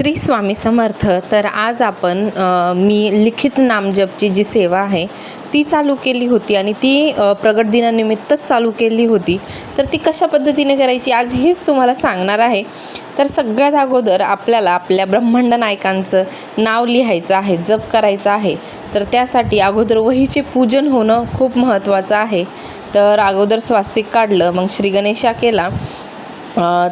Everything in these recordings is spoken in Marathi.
श्री स्वामी समर्थ तर आज आपण मी लिखित नामजपची जी सेवा आहे ती चालू केली होती आणि ती प्रगट दिनानिमित्तच चालू केली होती. तर ती कशा पद्धतीने करायची आज हेच तुम्हाला सांगणार आहे. तर सगळ्यात अगोदर आपल्याला आपल्या ब्रह्मांड नायकांचं नाव लिहायचं आहे जप करायचं आहे. तर त्यासाठी अगोदर वहीचे पूजन होणं खूप महत्त्वाचं आहे. तर अगोदर स्वास्तिक काढलं मग श्री गणेशा केला.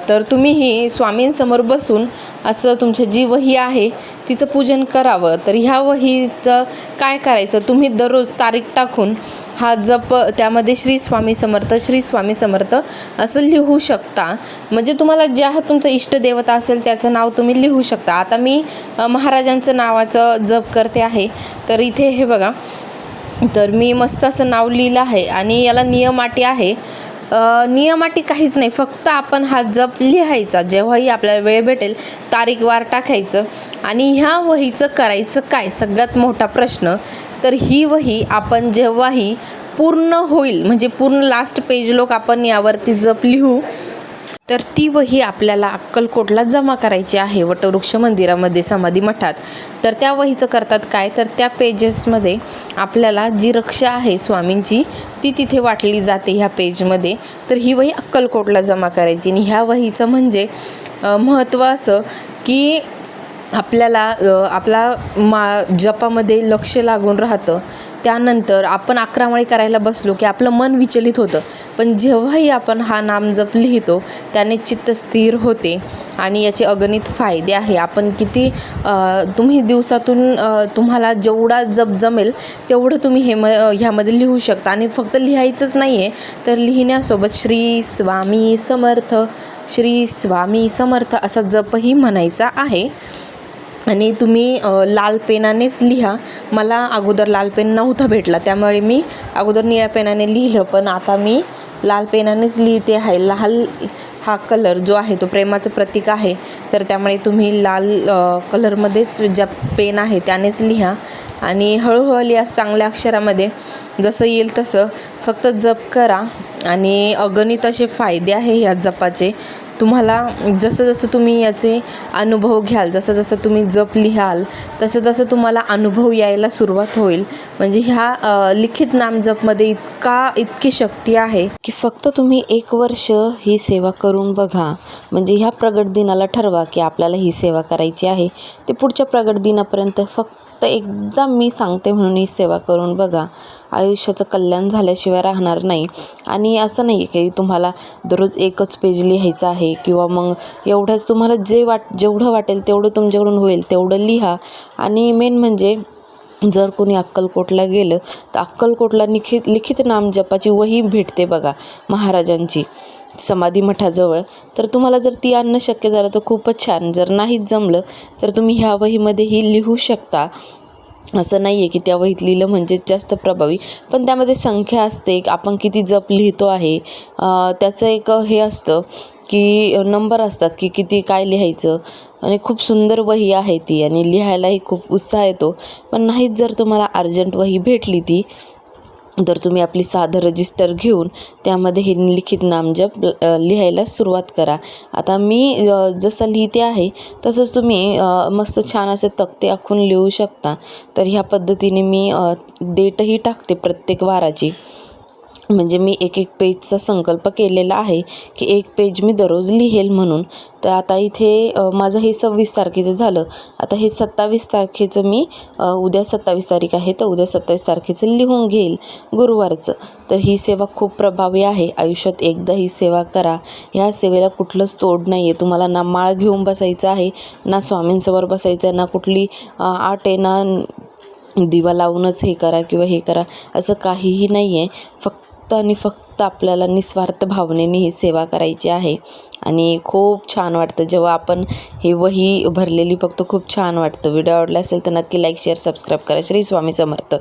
तर तुम्हीही स्वामींसमोर बसून असं तुमची जी वही आहे तिचं पूजन करावं. तर ह्या वहीचं काय करायचं? तुम्ही दररोज तारीख टाकून हा जप त्यामध्ये श्री स्वामी समर्थ श्री स्वामी समर्थ असं लिहू शकता. म्हणजे तुम्हाला ज्या तुमचं इष्टदेवता असेल त्याचं नाव तुम्ही लिहू शकता. आता मी महाराजांचं नावाचं जप करते आहे. तर इथे हे बघा. तर मी मस्त असं नाव लिहिलं आहे आणि याला नियम अटी आहे. नियमाटी काहीच नाही. फक्त आपण हा जप लिहायचा. जेव्हाही आपल्याला वेळ भेटेल तारीख वार टाकायचं. आणि ह्या वहीचं करायचं काय? सगळ्यात मोठा प्रश्न. तर ही वही आपण जेव्हाही पूर्ण होईल म्हणजे पूर्ण लास्ट पेज लोक आपण यावरती जप लिहू तर ती वही आपल्याला अक्कलकोटला जमा करायची आहे. वटवृक्ष मंदिरामध्ये समाधी मठात. तर त्या वहीचं करतात काय? तर त्या पेजेसमध्ये आपल्याला जी रक्षा आहे स्वामींची ती तिथे वाटली जाते ह्या पेजमध्ये. तर ही वही अक्कलकोटला जमा करायची आणि ह्या वहीचं म्हणजे महत्त्व असं की आपल्याला आपला मा जपामध्ये लक्ष लागून राहतं. त्यानंतर आपण अकरामाळी करायला बसलो की आपलं मन विचलित होतं. पण जेव्हाही आपण हा नाम जप लिहितो त्याने चित्त स्थिर होते आणि याचे अगणित फायदे आहे. आपण किती तुम्ही दिवसातून तुम्हाला जेवढा जप जमेल तेवढं तुम्ही हे म ह्यामध्ये लिहू शकता. आणि फक्त लिहायचंच नाही आहे तर लिहिण्यासोबत श्री स्वामी समर्थ श्री स्वामी समर्थ असा जपही म्हणायचा आहे. आणि तुम्ही लाल पेनानेच लिहा. मला अगोदर लाल पेन नव्हता भेटला त्यामुळे मी अगोदर निळ्या पेनाने लिहिलं पण आता मी लाल पेनानेच लिहिते आहे. लाल हा कलर जो आहे तो प्रेमाचं प्रतीक आहे. तर त्यामुळे तुम्ही लाल कलरमध्येच ज्या पेन आहे त्यानेच लिहा. आणि हळूहळू लिहा चांगल्या अक्षरामध्ये. जसं येईल तसं फक्त जप करा. आणि अगणित असे फायदे आहे ह्या जपाचे. तुम्हाला जसं जसं तुम्ही याचे अनुभव घ्याल जसं जसं तुम्ही जप लिहाल तसं तसं तुम्हाला अनुभव यायला सुरुवात होईल. म्हणजे ह्या लिखित नाम जपमध्ये इतका इतकी शक्ती आहे की फक्त तुम्ही एक वर्ष ही सेवा करून बघा. म्हणजे ह्या प्रगट दिनाला ठरवा की आपल्याला ही सेवा करायची आहे. ते पुढच्या प्रगट दिनापर्यंत फक्त एकदा मी सांगते म्हणून ही सेवा करून बघा. आयुष्याचं कल्याण झाल्याशिवाय राहणार नाही. आणि असं नाही आहे की तुम्हाला दररोज एकच पेज लिहायचं आहे किंवा मग एवढंच तुम्हाला जे वाट जेवढं वाटेल तेवढं तुमच्याकडून होईल तेवढं लिहा. आणि मेन म्हणजे जर कोणी अक्कलकोटला गेलं तर अक्कलकोटला लिखित लिखित नामजपाची वही भेटते बघा महाराजांची समाधी मठाजवळ. तर तुम्हाला जर ती आणणं शक्य झालं तर खूपच छान. जर नाहीच जमलं तर तुम्ही ह्या वहीमध्येही लिहू शकता. असं नाही आहे की त्या वहीत लिहिलं म्हणजेच जास्त प्रभावी. पण त्यामध्ये संख्या असते आपण किती जप लिहितो आहे त्याचं एक हे असतं की नंबर असतात की किती काय लिहायचं. आणि खूप सुंदर वही आहे ती आणि लिहायलाही खूप उत्साह येतो. पण नाहीच जर तुम्हाला अर्जंट वही भेटली ती तर तुम्ही आपली साधं रजिस्टर घेऊन त्यामध्ये हे लिखित नामजप लिहायला सुरुवात करा. आता मी जसं लिहिते आहे तसंच तुम्ही मस्त छान असे तक्ते आखून लिहू शकता. तर ह्या पद्धतीने मी डेटही टाकते प्रत्येक वाराची. म्हणजे मी एक एक पेजचा संकल्प केलेला आहे की एक पेज मी दररोज लिहेल म्हणून. तर आता इथे माझं हे सव्वीस तारखेचं झालं. आता हे सत्तावीस तारखेचं मी उद्या सत्तावीस तारीख आहे तर उद्या सत्तावीस तारखेचं लिहून घेईल गुरुवारचं. तर ही सेवा खूप प्रभावी आहे. आयुष्यात एकदा ही सेवा करा. ह्या सेवेला कुठलंच तोड नाही आहे तुम्हाला ना माळ घेऊन बसायचं आहे ना स्वामींसमोर बसायचं आहे ना कुठली अ, आट आहे ना दिवा लावूनच हे करा किंवा हे करा असं काहीही नाही आहे फक्त आणि फक्त आपल्याला निस्वार्थ भावनेने ही सेवा करायची आहे. आणि खूप छान वाटतं जेव्हा आपण हे वही भरलेली बघतो खूप छान वाटतं. व्हिडिओ आवडला असेल तर नक्की लाईक शेअर सबस्क्राईब करा. श्री स्वामी समर्थ.